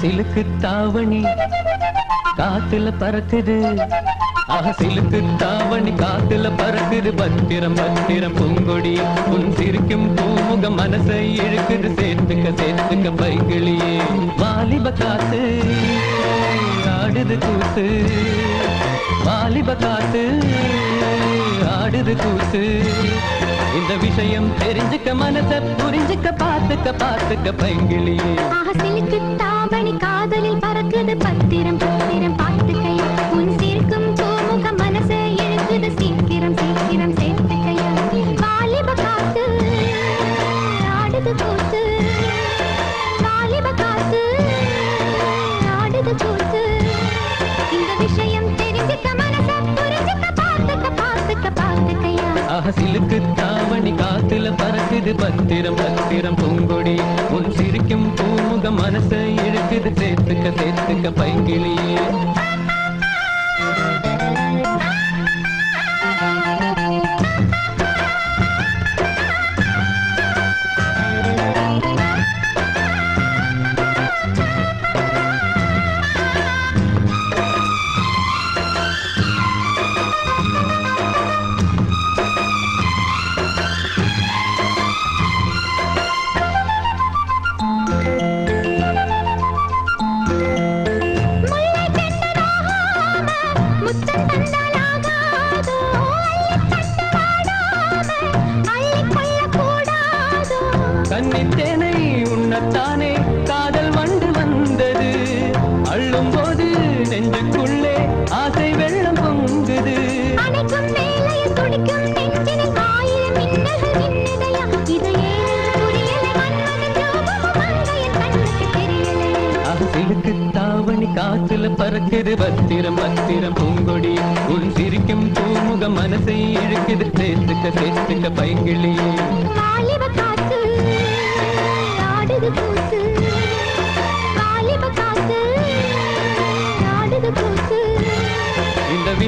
அகசிலுக்கு தாவணி காத்துல பறக்குது. அகசிலுக்கு தாவணி காத்துல பறக்குது. பத்திரம் பத்திரம் பூங்கொடி. உன் சிரிக்கும் பூமுகம் மனசை இழுக்குது. சேர்த்துக்க சேர்த்துக்க பைகிளியே வாலிப காத்து. ஆடுது கூத்து வாலிப காத்து ஆடுது கூத்து. இந்த விஷயம் தெரிஞ்சுக்க மனச புரிஞ்சுக்க பார்த்துக்க பார்த்துக்க பைங்கிளியே. தாமணி காதலில் பறக்குது பத்திரம் பத்திரம் பார்த்துக்கையா. பார்த்துக்கையா தாவணி காத்துல பறக்குது பத்திரம் பத்திரம் பூங்கொடி. உன் சிரிக்கும் பூமுக மனசை இழுக்குது சேர்த்துக்க சேர்த்துக்க பைங்கிளியே. காத்துல பத்திரம் பத்திரம் பூங்கொடி. உன் சிரிக்கும் பூமுக மனசை இழுக்குது. சேர்த்துக்க சேர்த்துக்க பைங்கிளியே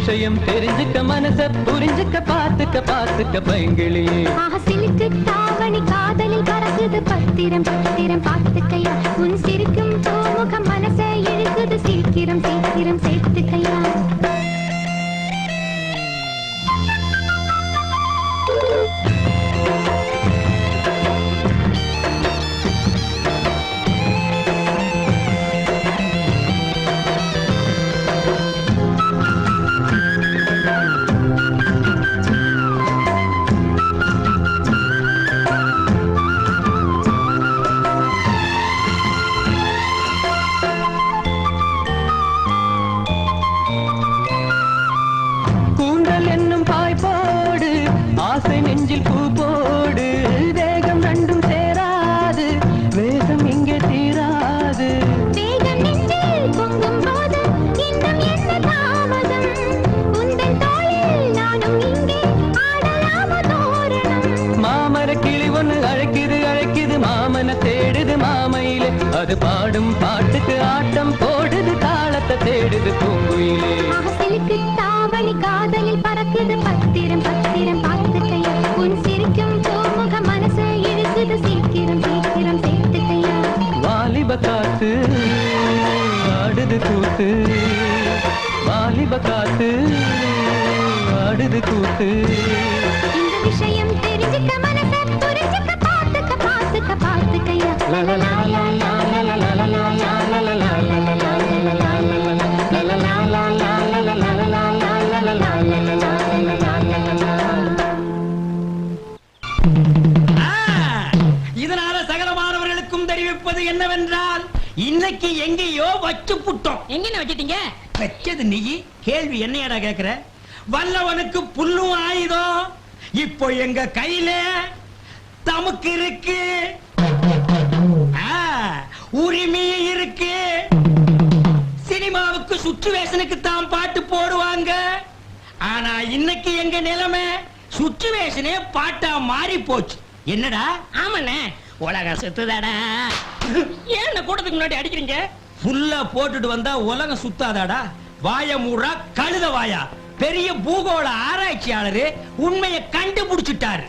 விஷயம் தெரிஞ்சுக்க மனச புரிஞ்சுக்க பார்த்துக்க பார்த்துக்க பைங்கிளியே ஆசிலுக்கு தாவணி காதலில் பறக்குது பத்திரம் பத்திரம் பார்த்துக்கையா. உன் சிரிக்கும் பூமுகம் மனசை இழுக்குது சீக்கிரம் சீக்கிரம் சேர்த்துக்கையா. வாலிப காத்து ஆடுது கூத்து இந்த விஷயம் தெரிஞ்சுக்க மனசை புரிஞ்சுக்க பார்த்துக்க பார்த்துக்கையா ஆ, இதனால சகல மாணவர்களுக்கும் தெரிவிப்பது என்னவென்றால் இன்னைக்கு எங்கேயோ வச்சு புட்டோம் எங்க வச்சிட்டீங்க வச்சது நீ? கேள்வி என்னையடா கேக்குற? வல்லவனுக்கு புல்லும் ஆயுதம் இப்போ எங்க கையில தமக்கு இருக்கு. ஆ, இருக்கு. சினிமாவுக்கு சுச்சுவேஷனுக்கு தான் பாட்டு போடுவாங்க. ஆனா இன்னைக்கு எங்க நிலைமை? சுச்சுவேஷனே பாட்டா மாறி போச்சு. என்னடா? ஆமாண்ணே. உலகம் சுத்துதாடா. ஏன் கூட்டத்துக்கு முன்னாடி அடிக்கிறீங்க? புல்ல போட்டுட்டு வந்தா உலகம் சுத்தாதாடா. வாய மூடா கழுத வாயா. பெரிய பூகோள ஆராய்ச்சியாளரு உண்மையை கண்டுபிடிச்சிட்டாரு.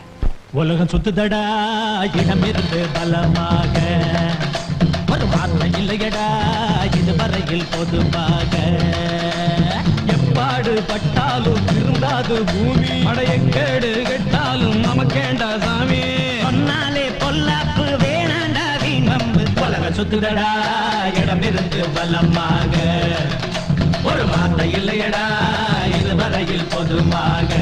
உலகம் சுத்துதடா இடமிருந்து பலமாக. ஒரு வார்த்தை இல்லையடா இதுவரையில் பொதுவாக. எப்பாடு பட்டாலும் திருந்தாது பூமி. அடைய கேடு கெட்டாலும் நமக்கேண்டா சாமி. சொன்னாலே பொல்லாப்பு சுத்துதடா இடமிருந்து பலமாக ஒரு வார்த்தை இல்லையடா இதுவரையில் பொதுமாக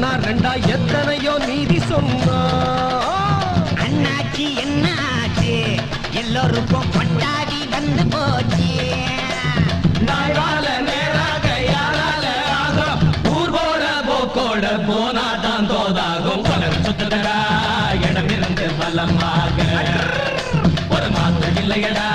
ஒன்னா ரெண்டா எத்தனையோ நீதி சொன்னோம் அண்ணாச்சி என்ன ஆச்சு எல்லோருக்கும் கொண்டாடி வந்து போச்சு. நாளால நேராக யாரால ஆகும் ஊர் போற போக்கோட போனாதான் தோதாகும். உலகம் சுத்தடா இடமிருந்து பலமாக. ஒரு மாற்றம் இல்லையடா.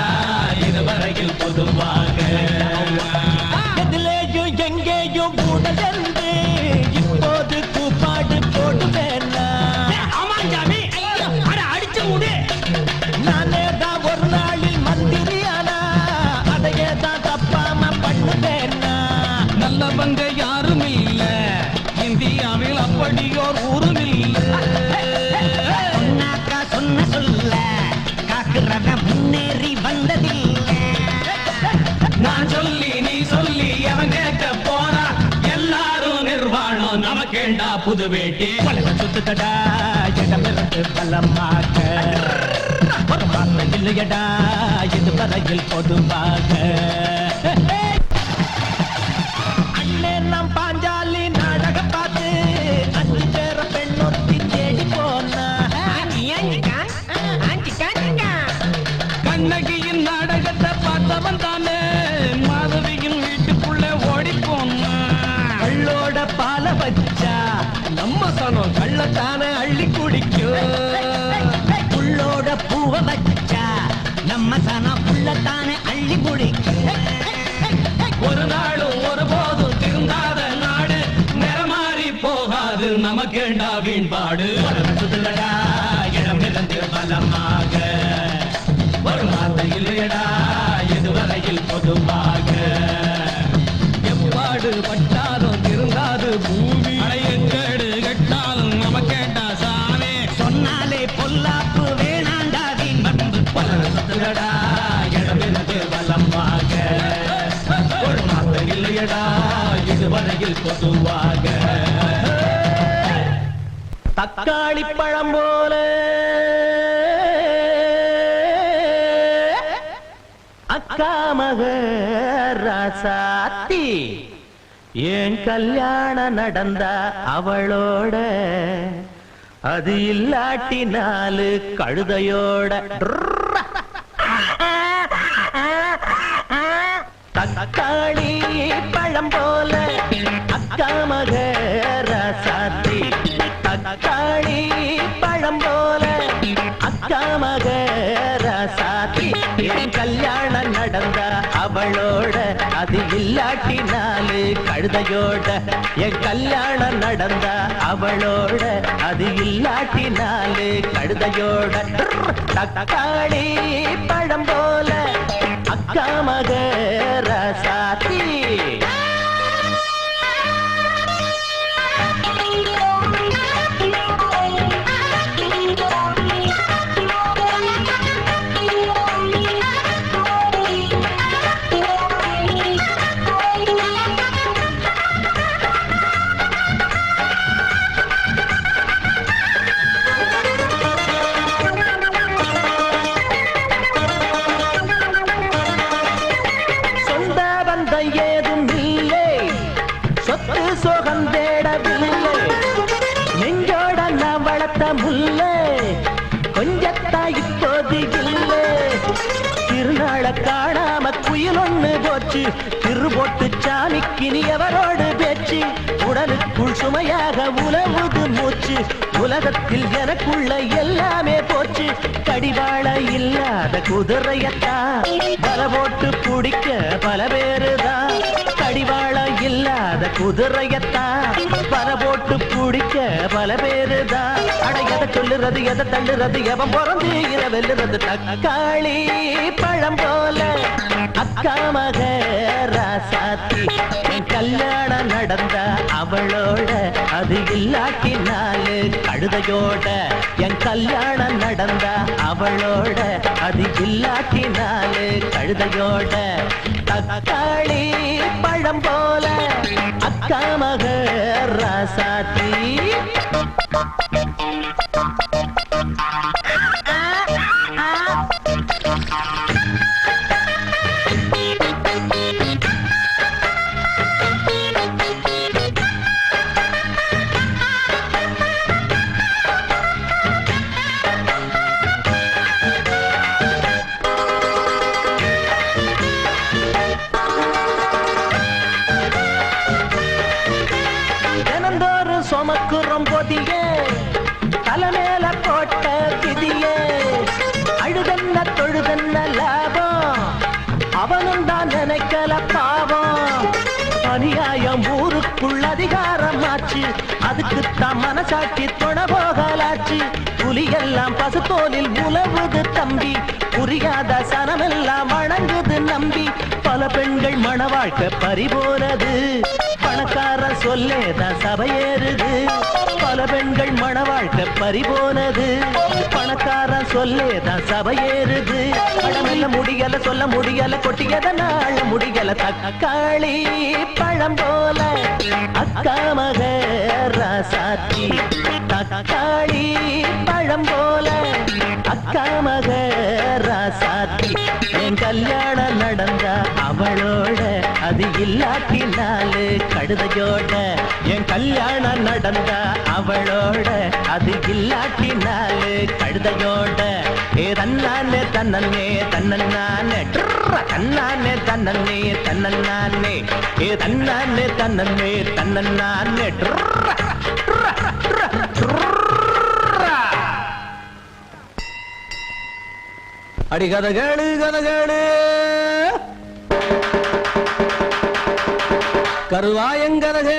நான் சொல்லி நீ சொல்லி அவன் கேட்க போனா எல்லாரும் நிர்வாணம் நமக்கேண்டா புது வேட்டி. உலகம் சுத்துதடா இடமிருந்து பலமாக ஒரு வார்த்தை இல்லையடா இதுவரையில் பொதுவாக வச்சா நம்ம சனம் புள்ளத்தானே அள்ளி முடிக்கும் ஒரு நாளும் ஒருபோதும் திருந்தாத நாடு. நிறமாறி போகாது நமக்கேண்டா வீண்பாடு. சுத்துலடா இடமிருந்து பலமாக. ஒரு வார்த்தை இல்லையடா இதுவரையில் பொதுவாக. தக்காளி பழம் போல. அக்காமக ராசாத்தி. ஏன் கல்யாணம் நடந்த அவளோட? அது இல்லாட்டி நாலு கழுதையோட. அக்கா மக தக்காளி பழம் போல அக்கா மக என் கல்யாணம் நடந்த அவளோட அது இல்லாட்டி நாலு கழுதையோட. என் கல்யாணம் நடந்த அவளோட அது இல்லாட்டி நாலு கழுதையோட. தக்காளி பழம் போல அக்கா மக போச்சு. திரு போட்டு சாமிக்கு நீ எவரோடு பேச்சு? உடலுக்குள் சுமையாக உலவுது மூச்சு. உலகத்தில் எனக்குள்ள எல்லாமே போச்சு. கடிவாள இல்லாத குதிரையத்தான் பல போட்டு பிடிக்க பல பேருதான் கடிவாள இல்லாத குதிரையத்தான் பல போட்டு பிடிக்க பல பேருதான் அடைய எதை சொல்லுறது எதை தள்ளுறது எவன் பிறந்து இதை வெல்லுறது தக்காளி பழம் போல. அக்கா மக ராசாத்தி கல்யாணம் நடந்த அவளோட அது இல்லாட்டி நாலு கழுதையோட என் கல்யாணம் நடந்த அவளோட அது இல்லாட்டி நாலு கழுதையோட தக்காளி பழம் போல. அக்கா மக ராசாத்தி. Thank you. தான் மனசாட்சி தொண போகலாச்சு. புலியெல்லாம் பசுத்தோலில் உலவுது தம்பி. புரியாத சனமெல்லாம் வணங்குது நம்பி. பல பெண்கள் மணவாழ்க்க பறிபோனது பணக்கார சொல்லேதான் சபையே பெண்கள் மண வாழ்க்கை பறிபோனது பணக்கார சொல்லேதான் சபையேறுது படமெல்ல முடியல சொல்ல முடியல கொட்டியதனால முடியல தக்காளி பழம் போல. அக்கா மக ராசாத்தி தக்காளி பழம் போல. அக்கா மக ராசாத்தி என் கல்யாணம் நடந்த அவளோட அது இல்லாட்டினாலு கழுதையோட என் கல்யாணம் நடந்த அவளோட. அது இல்லாட்டினாலு கழுதையோட ஏ தன்னானே தன்னே தன்னே தன்னானே தன்னே தன்னே ஏ தன்னானே தன்னே தன்னே அடி கதை கேளு கதை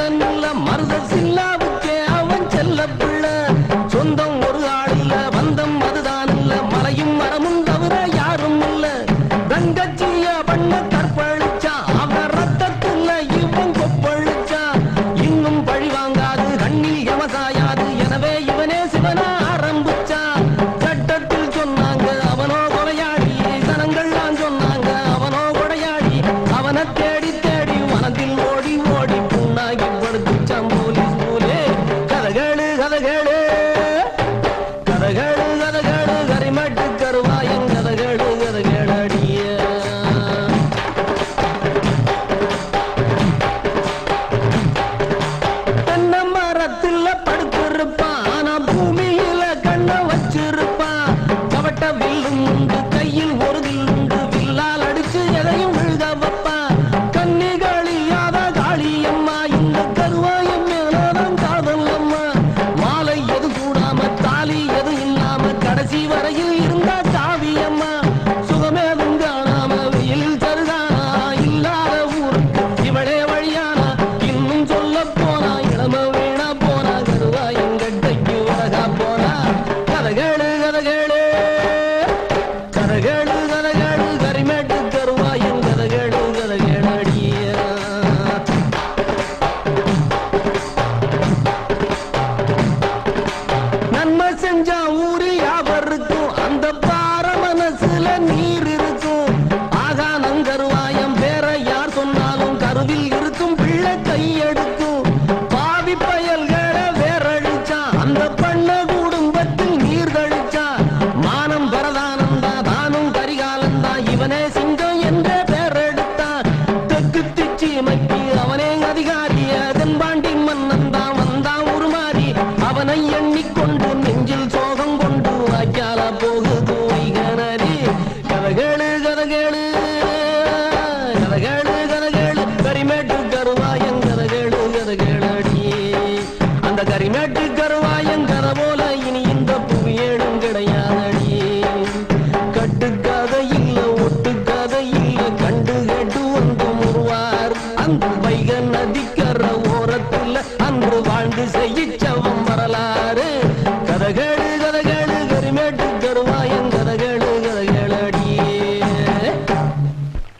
ನನ್ನ மாணவர்களே